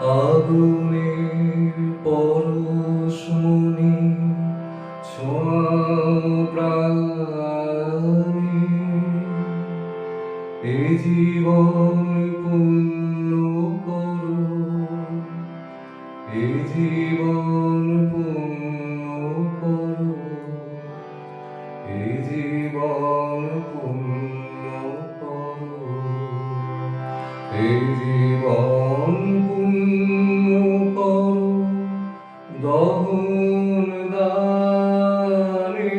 আগুনের পরশমণি ছোঁয়া প্রাণে এ জীবন পূর্ণ করো। এ জীবন পূর্ণ করো। এ জীবন পূর্ণ করো। এ জীবন করো দহন দানে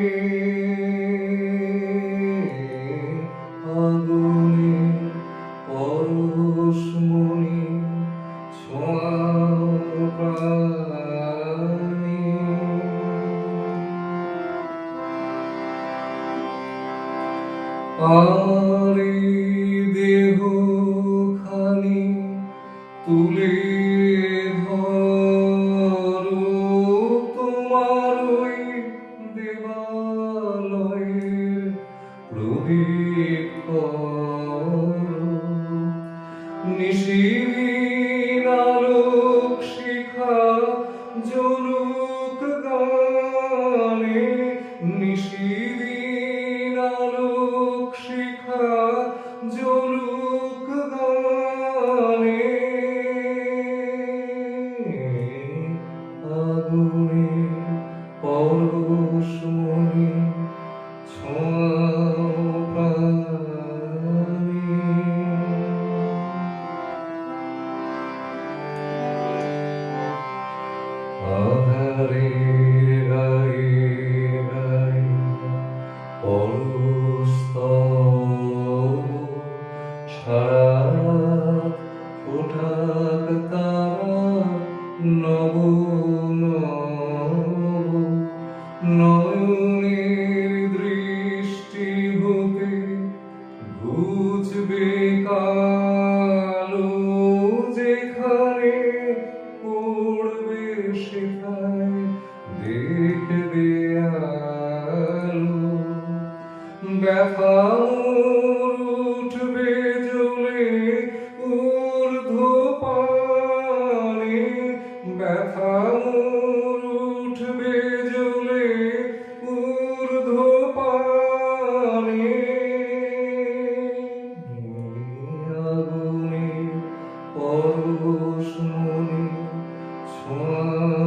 আগুনে পরশমণি ছোঁয়া প্রাণে আরে দেহ খানি তুলে Oh. নয়নের দৃষ্টি হতে যেখানে পড়বে সেখানে দেখবে আলো। 春春。